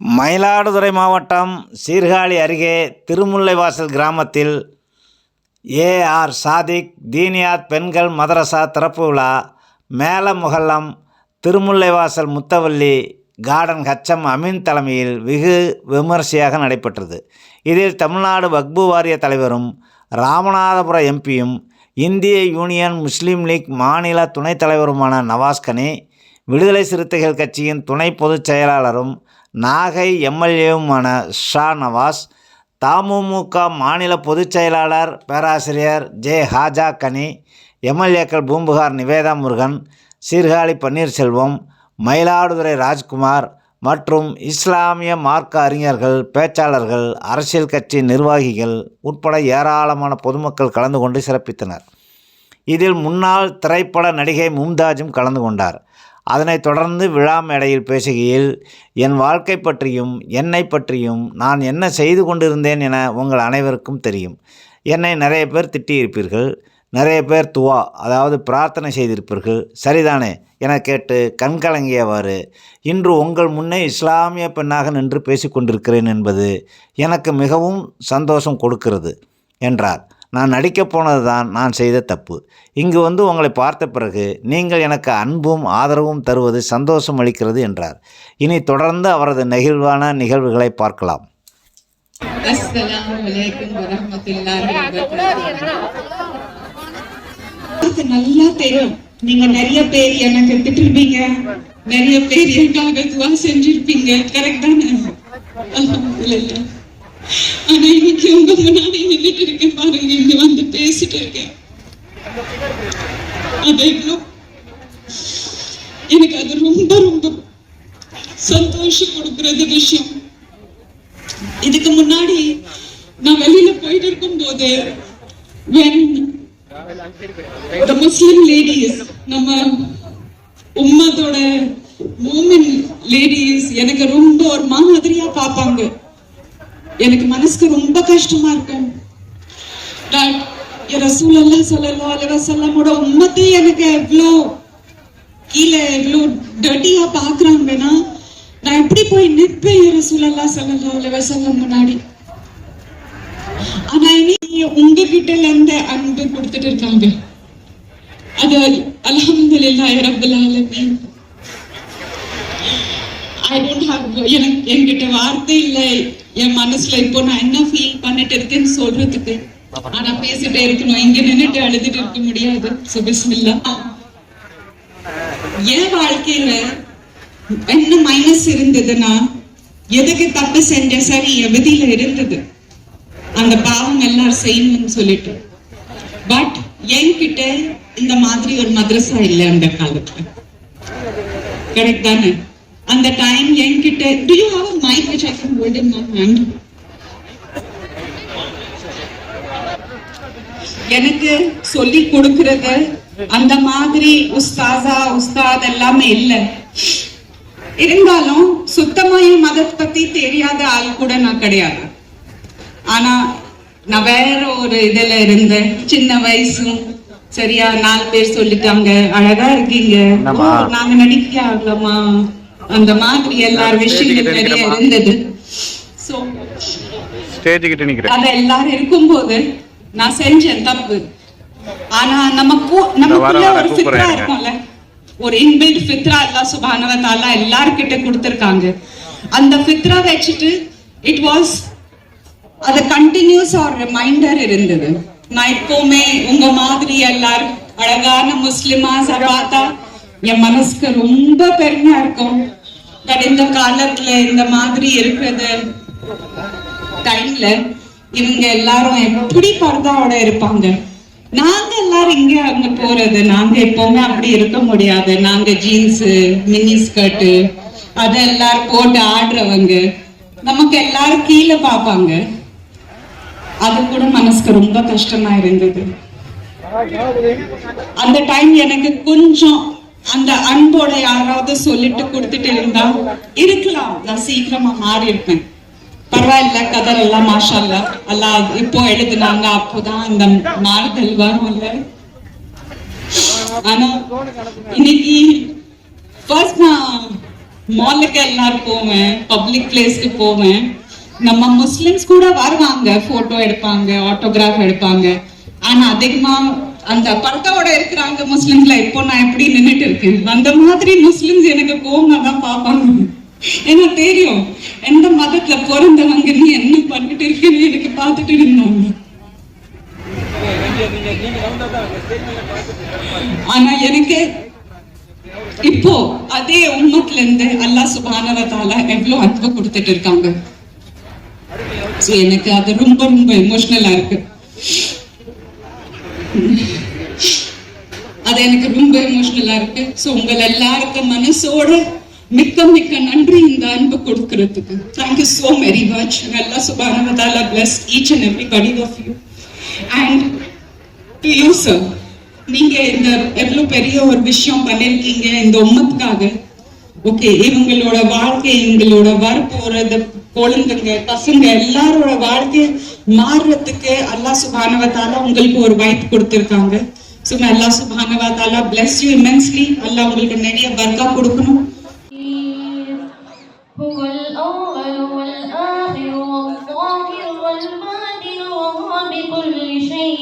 மயிலாடுதுறை மாவட்டம் சீர்காழி அருகே திருமுல்லைவாசல் கிராமத்தில் ஏஆர் சாதிக் தீனியாத் பெண்கள் மதரசா திறப்பு விழா மேல முகல்லம் திருமுல்லைவாசல் முத்தவல்லி கார்டன் ஹச்சம் அமீன் தலைமையில் வெகு விமரிசையாக நடைபெற்றது. இதில் தமிழ்நாடு வக்பு வாரிய தலைவரும் ராமநாதபுரம் எம்பியும் இந்திய யூனியன் முஸ்லீம் லீக் மாநில துணைத் தலைவருமான நவாஸ்கனி விடுதலை சிறுத்தைகள் கட்சியின் துணை பொதுச் செயலாளரும் நாகை எம்எல்ஏவுமான ஷா நவாஸ் தமுமுக மாநில பொதுச் செயலாளர் பேராசிரியர் ஜே ஹாஜா கனி எம்எல்ஏக்கள் பூம்புகார் நிவேதா முருகன் சீர்காழி பன்னீர்செல்வம் மயிலாடுதுறை ராஜ்குமார் மற்றும் இஸ்லாமிய மார்க்க அறிஞர்கள் பேச்சாளர்கள் அரசியல் கட்சி நிர்வாகிகள் உட்பட ஏராளமான பொதுமக்கள் கலந்து கொண்டு சிறப்பித்தனர். இதில் முன்னாள் திரைப்பட நடிகை மும்தாஜும் கலந்து கொண்டார். அதனைத் தொடர்ந்து விழா மேடையில் பேசுகையில் என் வாழ்க்கை பற்றியும் என்னை பற்றியும் நான் என்ன செய்து கொண்டிருந்தேன் என உங்கள் அனைவருக்கும் தெரியும். என்னை நிறைய பேர் திட்டியிருப்பீர்கள். நிறைய பேர் துவா அதாவது பிரார்த்தனை செய்திருப்பீர்கள். சரிதானே? என கேட்டு கண்கலங்கியவாறு இன்று உங்கள் முன்னே இஸ்லாமிய பெண்ணாக நின்று பேசிக்கொண்டிருக்கிறேன் என்பது எனக்கு மிகவும் சந்தோஷம் கொடுக்கிறது என்றார். நான் நடிக்கப் போனது தான் நான் செய்த தப்பு. இங்கு வந்து உங்களை பார்த்த பிறகு நீங்கள் எனக்கு அன்பும் ஆதரவும் தருவது சந்தோஷம் அளிக்கிறது என்றார். இனி தொடர்ந்து அவரது நெகிழ்வான நிகழ்வுகளை பார்க்கலாம். நல்லா தெரியும். நீங்க நிறைய பேர் எனக்கு திட்டிருப்பீங்க நிறைய பேர் எனக்காக துவா செஞ்சிருப்பீங்க. கரெக்ட் தானே? ஆனா இன்னைக்கு உங்க முன்னாடி நின்றுட்டு இருக்கேன் பாருங்க. இங்க வந்து பேசிட்டு இருக்கேன். அது எனக்கு அது ரொம்ப ரொம்ப சந்தோஷம் கொடுக்கறது விஷயம். இதுக்கு முன்னாடி நான் வெளியில போயிட்டு இருக்கும் போது when the நம்ம உம்மத்தோட மூமின் லேடிஸ் எனக்கு ரொம்ப ஒரு மாதிரியா பார்ப்பாங்க. எனக்கு மனசுக்கு ரொம்ப கஷ்டமா இருக்கும் நான் ரசூலல்லா ஸல்லல்லாஹு அலைஹி வஸல்லமோட உம்மத்தே எனக்கு எவ்வளோ கீழே இவ்வளோ டர்ட்டியா பாக்குறாங்கன்னா நான் எப்படி போய் நிற்பேன் ரசூலல்லா ஸல்லல்லாஹு அலைஹி வஸல்லம் முன்னாடி? ஆனா இன்னைக்கு உங்ககிட்ட இருந்து அன்பு கொடுத்துட்டு இருக்காங்க. அது அல்ஹம்துலில்லாஹி ரப்பில் ஐ டோன்ட் ஹேவ் எனக்கு என்கிட்ட வார்த்தை இல்லை. என் மனசுல இப்போ நான் என்ன ஃபீல் பண்ணிட்டு இருக்கேன்னு சொல்றதுக்கு ஆனா பேசிட்டே இருக்கணும். இங்க நின்னுட்டு அழுதுட்டு இருக்க முடியாது. சுபிஸ்மில்லா என் வாழ்க்கையில என்ன மைனஸ் இருந்ததுன்னா எதுக்கு தப்பு செஞ்ச சரி என் விதியில இருந்தது. அந்த பாவம் எல்லாரும் செய்யணும்னு சொல்லிட்டு. பட் என்கிட்ட இந்த மாதிரி ஒரு மதரசா இல்லை அந்த காலத்துல. கரெக்ட் தானே? அந்த டைம் என்கிட்ட do you have a mic which I can hold in my hand? எனக்கு சொல்லி கொடுக்கிறது அந்த மாதிரி உஸ்தாதா உஸ்தாத் எல்லாமே இல்ல. இருந்தாலும் சுத்தமா என் மதத்தை பத்தி தெரியாத ஆள் கூட நான் கிடையாது. ஆனா நான் வேற ஒரு இதுல இருந்தேன். சின்ன வயசும் சரியா நாலு பேர் சொல்லிட்டாங்க. அழகா இருக்கீங்க. நாங்க நடிக்க ஆகலாமா அந்த மாதிரி எல்லார் விஷயங்கள் நிறைய இருந்தது. சோ ஸ்டேஜ் கிட்ட நிக்கிறேன். அத எல்லாரும் இருக்கும்போது நான் செஞ்சேன் தப்பு. ஆனா நமக்கு நமக்குள்ள ஒரு ஃபித்ரா. இருக்கும்ல. ஒரு இன்பில்ட் ஃபித்ரா அல்லாஹ் சுப்ஹானஹு வ தஆலா எல்லார்கிட்ட கொடுத்திருக்காங்க. அந்த ஃபித்ரா வச்சுட்டு இட் வாஸ் அது கண்டினியூஸ் ஒரு ரிமைண்டர் இருந்தது. நான் எப்பவுமே உங்க மாதிரி எல்லாரும் அழகான முஸ்லிமா பார்த்தா என் மனசுக்கு ரொம்ப பெருமையா இருக்கும். பட் இந்த காலத்துல இந்த மாதிரி இருக்கிறது டைம்ல இவங்க எல்லாரும் எப்படி பர்தாவோட இருப்பாங்க? நாங்க எல்லாரும் இங்க அங்க போறது நாங்க எப்பவுமே அப்படி இருக்க முடியாது. நாங்க ஜீன்ஸ் மினி ஸ்கர்ட் அத எல்லாரும் போட்டு ஆடுறவங்க நமக்கு எல்லாரும் கீழே பார்ப்பாங்க. அது கூட மனசுக்கு ரொம்ப கஷ்டமா இருந்தது. அந்த டைம் எனக்கு கொஞ்சம் அந்த அன்போட யாராவது சொல்லிட்டு கொடுத்துட்டு இருந்தா இருக்கலாம். நான் சீக்கிரமா மாறி இருப்பேன் பரவாயில்ல கதர் எல்லாம் மாஷால்ல. அல்லா இப்போ எழுதுனாங்க அப்போதான் அந்த மாறுதல் வரும்ல. ஆனா இன்னைக்கு ஃபர்ஸ்ட் நான் மாலுக்கு எல்லாரும் போவேன் பப்ளிக் பிளேஸ்க்கு போவேன். நம்ம முஸ்லிம்ஸ் கூட வருவாங்க போட்டோ எடுப்பாங்க ஆட்டோகிராஃப் எடுப்பாங்க. ஆனா அதிகமா அந்த பட்டோட இருக்கிறாங்க முஸ்லிம்ஸ்ல இப்போ நான் எப்படி நின்னுட்டு இருக்கேன்? அந்த மாதிரி முஸ்லிம்ஸ் எனக்கு கோவமா தான் பார்ப்பாங்க. ஏன்னா தெரியும் எந்த மதத்துல பிறந்தவங்க நீ என்ன பண்ணிட்டு இருக்கேன்னு எனக்கு பார்த்துட்டு இருந்தாங்க ஆனா எனக்கு இப்போ அதே உம்மத்துல இருந்து அல்லாஹ் சுபானவத்தால எவ்வளவு அன்பு கொடுத்துட்டு இருக்காங்க. எனக்கு அது ரொம்ப ரொம்ப எமோஷனலா இருக்கு. அது எனக்கு ரொம்ப எமோஷனலா இருக்கு. சோ உங்கள் எல்லாருக்கும் மனசோட மிக்க மிக்க நன்றி இந்த அன்பு கொடுக்கறதுக்கு. தேங்க்யூ சோ வெரி மச் நல்லா சுபானவ bless each and every body of you and to you sir நீங்க இந்த எவ்வளவு பெரிய ஒரு விஷயம் பண்ணிருக்கீங்க இந்த உம்மத்துக்காக. ஓகே இவங்களோட வாழ்க்கை இவங்களோட வரப்போறது குழந்தைங்க பசங்க எல்லாரோட வாழ்க்கை மாறுறதுக்கு அல்லாஹ் சுபானவத்தால உங்களுக்கு ஒரு வாய்ப்பு கொடுத்திருக்காங்க so Allah சுபானவத்தால bless you immensely அல்லாஹ் உங்களுக்கு நிறைய பர்க்கா கொடுக்கணும் هو الأول والآخر والظاهر والباطن وهو بكل شيء